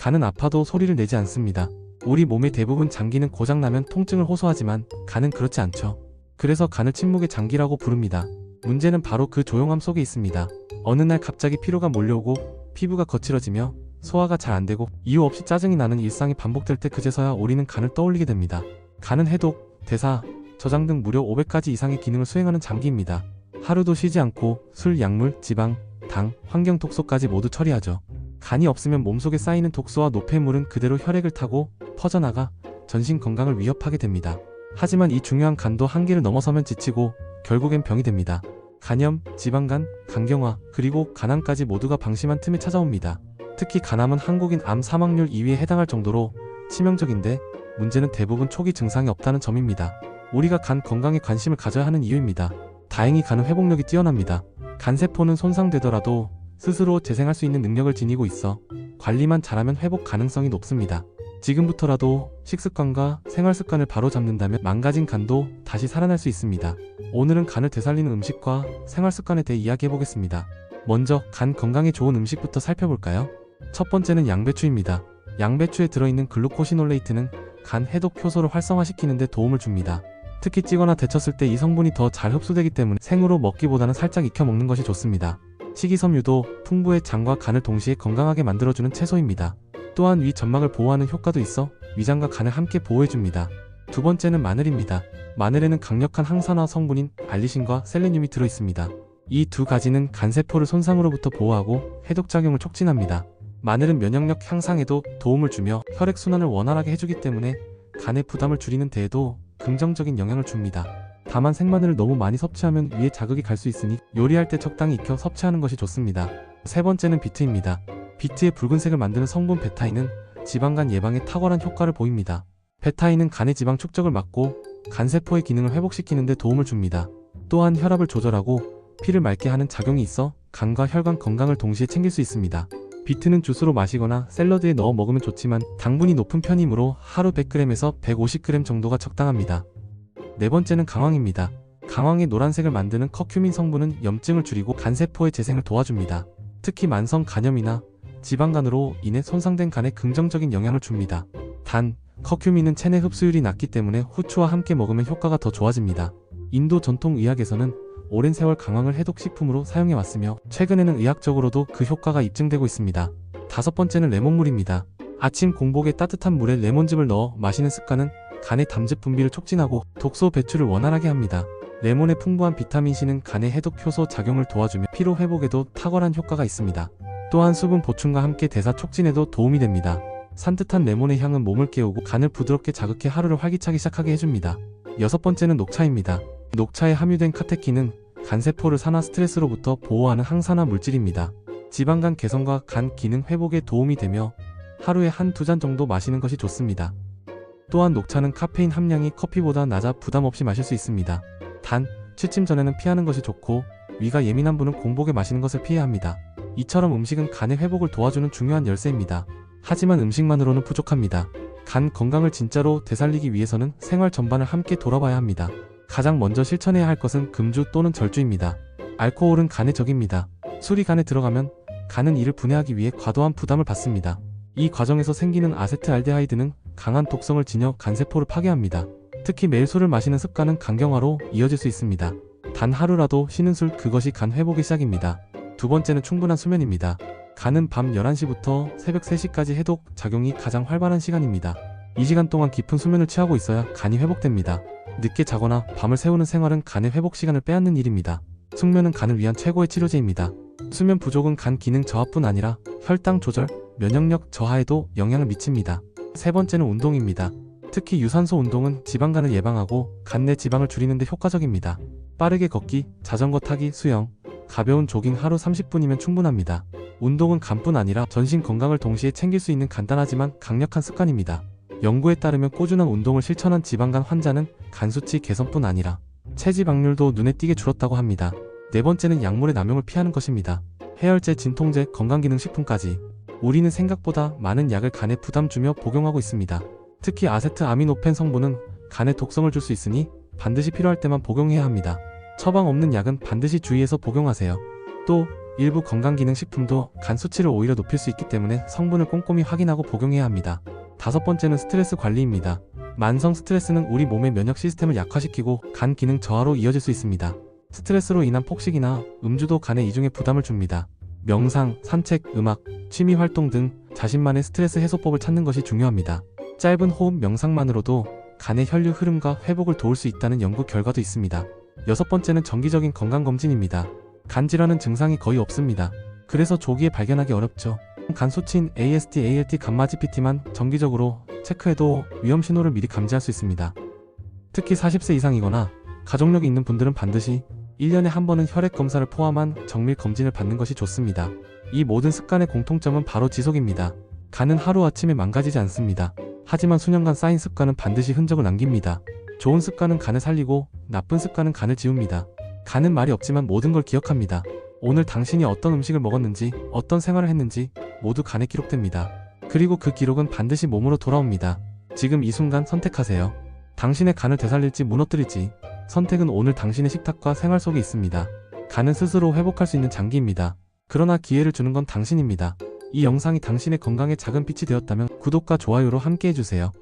간은 아파도 소리를 내지 않습니다. 우리 몸의 대부분 장기는 고장나면 통증을 호소하지만 간은 그렇지 않죠. 그래서 간을 침묵의 장기라고 부릅니다. 문제는 바로 그 조용함 속에 있습니다. 어느 날 갑자기 피로가 몰려오고 피부가 거칠어지며 소화가 잘 안 되고 이유 없이 짜증이 나는 일상이 반복될 때 그제서야 우리는 간을 떠올리게 됩니다. 간은 해독, 대사, 저장 등 무려 500가지 이상의 기능을 수행하는 장기입니다. 하루도 쉬지 않고 술, 약물, 지방, 당, 환경 독소까지 모두 처리하죠. 간이 없으면 몸속에 쌓이는 독소와 노폐물은 그대로 혈액을 타고 퍼져나가 전신 건강을 위협하게 됩니다. 하지만 이 중요한 간도 한계를 넘어서면 지치고 결국엔 병이 됩니다. 간염, 지방간, 간경화, 그리고 간암까지 모두가 방심한 틈에 찾아옵니다. 특히 간암은 한국인 암 사망률 2위에 해당할 정도로 치명적인데 문제는 대부분 초기 증상이 없다는 점입니다. 우리가 간 건강에 관심을 가져야 하는 이유입니다. 다행히 간은 회복력이 뛰어납니다. 간세포는 손상되더라도 스스로 재생할 수 있는 능력을 지니고 있어 관리만 잘하면 회복 가능성이 높습니다. 지금부터라도 식습관과 생활 습관을 바로 잡는다면 망가진 간도 다시 살아날 수 있습니다. 오늘은 간을 되살리는 음식과 생활 습관에 대해 이야기해 보겠습니다. 먼저 간 건강에 좋은 음식부터 살펴볼까요? 첫 번째는 양배추입니다. 양배추에 들어있는 글루코시놀레이트는 간 해독 효소를 활성화시키는 데 도움을 줍니다. 특히 찌거나 데쳤을 때 이 성분이 더 잘 흡수되기 때문에 생으로 먹기보다는 살짝 익혀 먹는 것이 좋습니다. 식이섬유도 풍부의 장과 간을 동시에 건강하게 만들어주는 채소입니다. 또한 위 점막을 보호하는 효과도 있어 위장과 간을 함께 보호해줍니다. 두 번째는 마늘입니다. 마늘에는 강력한 항산화 성분인 알리신과 셀레늄이 들어있습니다. 이 두 가지는 간세포를 손상으로부터 보호하고 해독작용을 촉진합니다. 마늘은 면역력 향상에도 도움을 주며 혈액순환을 원활하게 해주기 때문에 간의 부담을 줄이는 데에도 긍정적인 영향을 줍니다. 다만 생마늘을 너무 많이 섭취하면 위에 자극이 갈 수 있으니 요리할 때 적당히 익혀 섭취하는 것이 좋습니다. 세 번째는 비트입니다. 비트의 붉은색을 만드는 성분 베타인은 지방간 예방에 탁월한 효과를 보입니다. 베타인은 간의 지방 축적을 막고 간세포의 기능을 회복시키는 데 도움을 줍니다. 또한 혈압을 조절하고 피를 맑게 하는 작용이 있어 간과 혈관 건강을 동시에 챙길 수 있습니다. 비트는 주스로 마시거나 샐러드에 넣어 먹으면 좋지만 당분이 높은 편이므로 하루 100g에서 150g 정도가 적당합니다. 네 번째는 강황입니다. 강황의 노란색을 만드는 커큐민 성분은 염증을 줄이고 간세포의 재생을 도와줍니다. 특히 만성 간염이나 지방간으로 인해 손상된 간에 긍정적인 영향을 줍니다. 단, 커큐민은 체내 흡수율이 낮기 때문에 후추와 함께 먹으면 효과가 더 좋아집니다. 인도 전통 의학에서는 오랜 세월 강황을 해독식품으로 사용해 왔으며 최근에는 의학적으로도 그 효과가 입증되고 있습니다. 다섯 번째는 레몬물입니다. 아침 공복에 따뜻한 물에 레몬즙을 넣어 마시는 습관은 간의 담즙 분비를 촉진하고 독소 배출을 원활하게 합니다. 레몬의 풍부한 비타민C는 간의 해독 효소 작용을 도와주며 피로 회복에도 탁월한 효과가 있습니다. 또한 수분 보충과 함께 대사 촉진에도 도움이 됩니다. 산뜻한 레몬의 향은 몸을 깨우고 간을 부드럽게 자극해 하루를 활기차게 시작하게 해줍니다. 여섯 번째는 녹차입니다. 녹차에 함유된 카테킨은 간세포를 산화 스트레스로부터 보호하는 항산화 물질입니다. 지방간 개선과 간 기능 회복에 도움이 되며 하루에 한 두 잔 정도 마시는 것이 좋습니다. 또한 녹차는 카페인 함량이 커피보다 낮아 부담 없이 마실 수 있습니다. 단, 취침 전에는 피하는 것이 좋고 위가 예민한 분은 공복에 마시는 것을 피해야 합니다. 이처럼 음식은 간의 회복을 도와주는 중요한 열쇠입니다. 하지만 음식만으로는 부족합니다. 간 건강을 진짜로 되살리기 위해서는 생활 전반을 함께 돌아봐야 합니다. 가장 먼저 실천해야 할 것은 금주 또는 절주입니다. 알코올은 간의 적입니다. 술이 간에 들어가면 간은 이를 분해하기 위해 과도한 부담을 받습니다. 이 과정에서 생기는 아세트알데하이드는 강한 독성을 지녀 간세포를 파괴합니다. 특히 매일 술을 마시는 습관은 간경화로 이어질 수 있습니다. 단 하루라도 쉬는 술 그것이 간 회복의 시작입니다. 두 번째는 충분한 수면입니다. 간은 밤 11시부터 새벽 3시까지 해독 작용이 가장 활발한 시간입니다. 이 시간 동안 깊은 수면을 취하고 있어야 간이 회복됩니다. 늦게 자거나 밤을 새우는 생활은 간의 회복 시간을 빼앗는 일입니다. 숙면은 간을 위한 최고의 치료제입니다. 수면 부족은 간 기능 저하뿐 아니라 혈당 조절, 면역력 저하에도 영향을 미칩니다. 세 번째는 운동입니다. 특히 유산소 운동은 지방간을 예방하고 간내 지방을 줄이는 데 효과적입니다. 빠르게 걷기, 자전거 타기, 수영, 가벼운 조깅 하루 30분이면 충분합니다. 운동은 간뿐 아니라 전신 건강을 동시에 챙길 수 있는 간단하지만 강력한 습관입니다. 연구에 따르면 꾸준한 운동을 실천한 지방간 환자는 간 수치 개선뿐 아니라 체지방률도 눈에 띄게 줄었다고 합니다. 네 번째는 약물의 남용을 피하는 것입니다. 해열제, 진통제, 건강기능식품까지 우리는 생각보다 많은 약을 간에 부담 주며 복용하고 있습니다. 특히 아세트 아미노펜 성분은 간에 독성을 줄 수 있으니 반드시 필요할 때만 복용해야 합니다. 처방 없는 약은 반드시 주의해서 복용하세요. 또 일부 건강기능식품도 간 수치를 오히려 높일 수 있기 때문에 성분을 꼼꼼히 확인하고 복용해야 합니다. 다섯 번째는 스트레스 관리입니다. 만성 스트레스는 우리 몸의 면역 시스템을 약화시키고 간 기능 저하로 이어질 수 있습니다. 스트레스로 인한 폭식이나 음주도 간에 이중에 부담을 줍니다. 명상, 산책, 음악, 취미 활동 등 자신만의 스트레스 해소법을 찾는 것이 중요합니다. 짧은 호흡 명상만으로도 간의 혈류 흐름과 회복을 도울 수 있다는 연구 결과도 있습니다. 여섯 번째는 정기적인 건강검진입니다. 간 질환은 증상이 거의 없습니다. 그래서 조기에 발견하기 어렵죠. 간 수치인 AST, ALT, 감마 GPT만 정기적으로 체크해도 위험 신호를 미리 감지할 수 있습니다. 특히 40세 이상이거나 가족력이 있는 분들은 반드시 1년에 한 번은 혈액 검사를 포함한 정밀 검진을 받는 것이 좋습니다. 이 모든 습관의 공통점은 바로 지속입니다. 간은 하루아침에 망가지지 않습니다. 하지만 수년간 쌓인 습관은 반드시 흔적을 남깁니다. 좋은 습관은 간을 살리고 나쁜 습관은 간을 지웁니다. 간은 말이 없지만 모든 걸 기억합니다. 오늘 당신이 어떤 음식을 먹었는지, 어떤 생활을 했는지 모두 간에 기록됩니다. 그리고 그 기록은 반드시 몸으로 돌아옵니다. 지금 이 순간 선택하세요. 당신의 간을 되살릴지 무너뜨릴지 선택은 오늘 당신의 식탁과 생활 속에 있습니다. 간은 스스로 회복할 수 있는 장기입니다. 그러나 기회를 주는 건 당신입니다. 이 영상이 당신의 건강에 작은 빛이 되었다면 구독과 좋아요로 함께 해주세요.